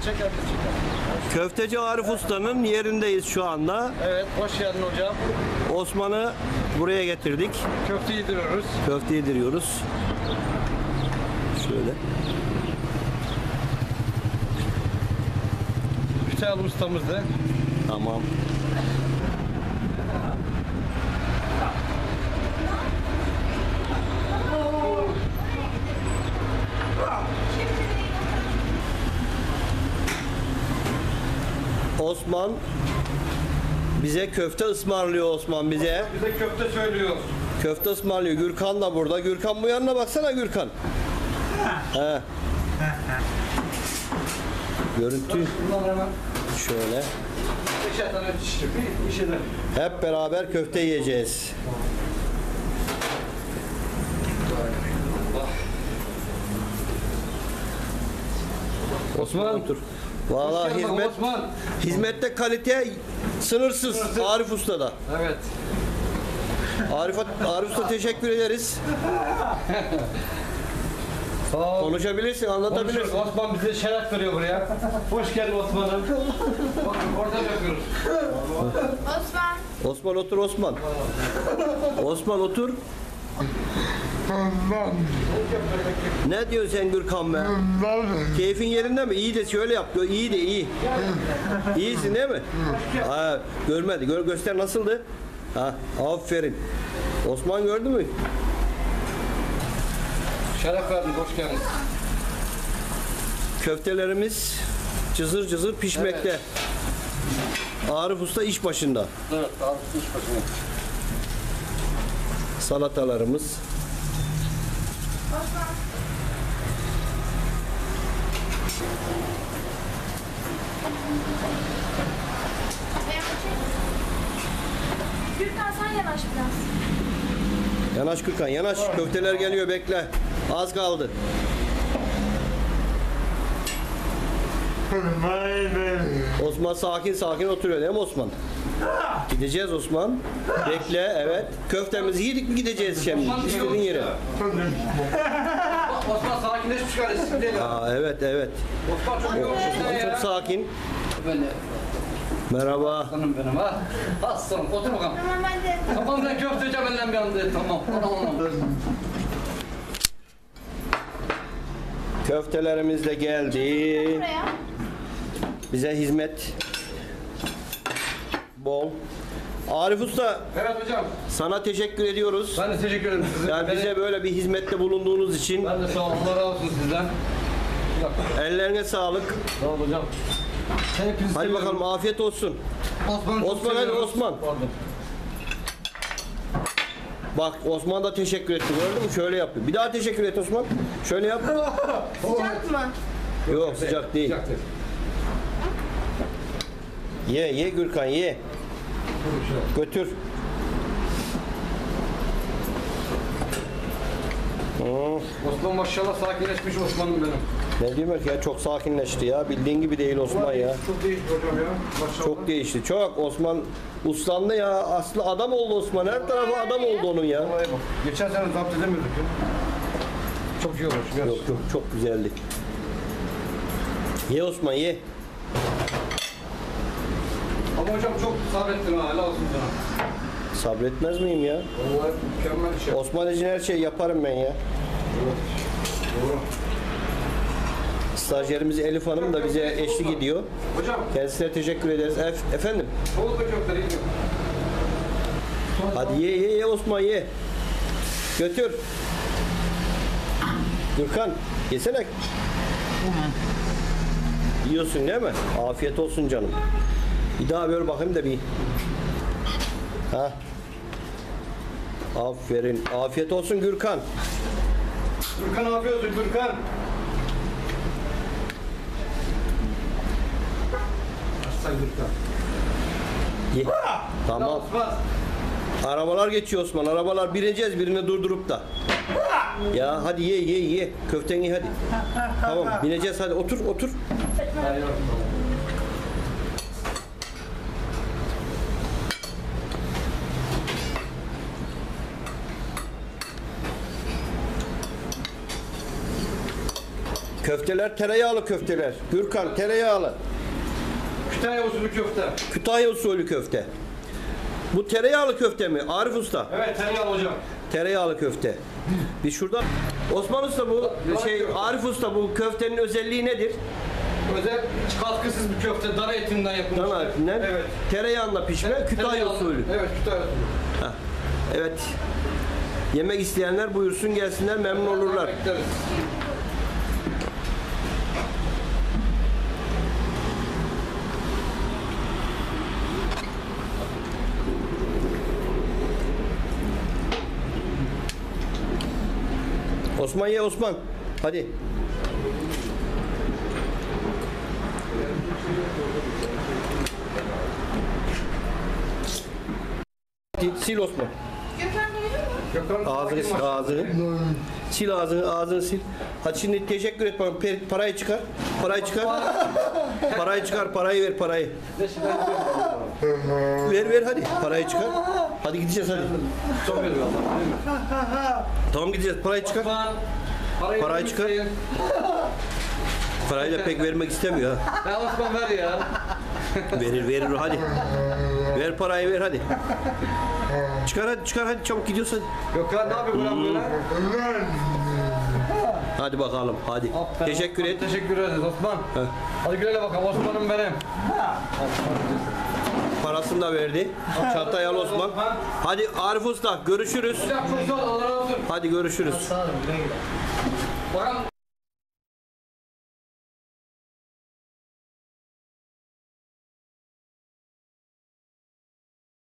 Hadi onu da çek, hadi çek. Köfteci Arif Usta'nın yerindeyiz şu anda. Evet, hoş geldin hocam. Osman'ı buraya getirdik. Köfte yediriyoruz. Köfte yediriyoruz. Şöyle. Hüseyin ustamızdı. Tamam. Osman bize köfte ısmarlıyor Osman bize. Bize köfte söylüyor. Köfte ısmarlıyor. Gürkan da burada. Gürkan bu yanına baksana Gürkan. He. Görüntü şöyle. Hep beraber köfte yiyeceğiz. Osman. Otur. Valla Hoş geldin hizmet Osman. hizmette kalite sınırsız. Sınırsız. Arif Usta'da. Evet. Arif, Arif Usta teşekkür ederiz. Sağ ol. Konuşabilirsin, Konuşuyoruz. anlatabilirsin. Osman bize şeref veriyor buraya. Hoş geldin Osman'ım. Bakın orada yapıyoruz. Osman. Osman otur Osman. Osman otur. Ne diyorsun sen Gürkan be? Keyfin yerinde mi? İyi de şöyle yap. İyi de iyi. İyisin değil mi? Ha, görmedi. Gör, göster nasıldı? Ha, aferin. Osman gördü mü? Şeref verdin, hoş geldin. Köftelerimiz cızır cızır pişmekte. Arif Usta iş başında. Evet, abi iş başına. Salatalarımız. Gürkan sen yanaş biraz. Yanaş Gürkan yanaş. Köfteler geliyor bekle. Az kaldı. Osman sakin sakin oturuyor değil mi Osman? Gideceğiz Osman. Bekle evet. Köftemizi yedik mi gideceğiz şimdi. İstediğin yere. Osman sakinleşmiş kardeşim değil. Aa, evet evet. Osman çok yoğun Osman ya. çok sakin. Ben de Merhaba. aslanım benim ha. Aslanım otur bakalım. Tamam ben de. Tamam ben köfteci benden bir anda. Tamam. Tamam. Köftelerimiz de geldi. Bize hizmet bol. Arif Usta Evet hocam. sana teşekkür ediyoruz. Ben de teşekkür ederim size. Yani bize böyle bir hizmette bulunduğunuz için Ben de sağ olun. Allah razı olsun sizden. Bir dakika. ellerine sağlık. Sağ ol hocam. Hepinizi Hadi seviyorum. bakalım afiyet olsun. Osman, Osman, hadi. Osman. Pardon. Bak Osman da teşekkür etti gördün mü? Şöyle yapıyor. Bir daha teşekkür et Osman. Şöyle yap. Sıcak mı? Yok sıcak değil. Sıcaktır. Ye ye Gürkan ye. Götür. Hmm, Osman maşallah sakinleşmiş Osman'ım benim. ne diyorum ki ya çok sakinleşti ya. Bildiğin gibi değil Osman ya. Çok değişti hocam ya. Maşallah. Çok değişti. Çok. Osman uslandı ya. Aslı adam oldu Osman. Her tarafı adam oldu onun ya. Geçen sene zapt edemiyorduk ya. Çok iyi olmuş. Yok yok çok güzeldi. Ye Osman ye. Ama hocam çok sabrettin ha. Helal olsun sana. Sabretmez miyim ya? Vallahi mükemmel şey. Osman için her şeyi yaparım ben ya. Doğru. Stajyerimiz Elif Hanım da bize eşlik ediyor. Hocam Kendisine teşekkür ederiz. Ef- efendim? soğuk yiyor. Hadi ye ye ye Osman ye. Götür. Gürkan yesene. Yiyorsun değil mi? Afiyet olsun canım. Bir daha böyle bakayım da bir. Ha. Aferin. Afiyet olsun Gürkan. Gürkan afiyet olsun Gürkan. Aslan Gürkan. Ye. Tamam. Arabalar geçiyor Osman. Arabalar bineceğiz birini durdurup da. Ya hadi ye ye ye. Köfteni hadi. Tamam bineceğiz hadi otur otur. Köfteler tereyağlı köfteler. Gürkan tereyağlı. Kütahya usulü köfte. Kütahya usulü köfte. Bu tereyağlı köfte mi? Arif Usta. Evet tereyağlı hocam. Tereyağlı köfte. Bir şurada Osman Usta bu şey Arif Usta bu köftenin özelliği nedir? Özel katkısız bir köfte. Dana etinden yapılmış. Dana etinden Evet. tereyağında pişme Kütahya Tereyağlı. usulü. Evet Kütahya usulü. Heh. Evet. Yemek isteyenler buyursun gelsinler memnun olurlar. Bekleriz. Osman ye Osman. Hadi. Sil Osman. Ağzını sil ağzını. Sil ağzını ağzını sil. Hadi şimdi teşekkür et bana. Parayı çıkar. Parayı çıkar. parayı çıkar. Parayı ver parayı. Ver ver hadi. Parayı çıkar. Hadi gideceğiz hadi. Çok veriyor Allah. Tamam gideceğiz. Parayı çıkar. Osman. Parayı, Parayı çıkar. isteyin. Parayı da pek vermek istemiyor ha. Ya Osman ver ya. Verir verir hadi. Ver parayı ver hadi. Çıkar hadi çıkar hadi çabuk gidiyorsun. Gökhan ne yapıyor buram böyle? Hadi bakalım hadi. Aferin Teşekkür Osman, et. Teşekkür ederiz Osman. Hadi güle bakalım Osman'ım benim. Parasını da verdi. Çağatay al Osman. Hadi Arif Usta görüşürüz. Hocam çok sağ ol Allah razı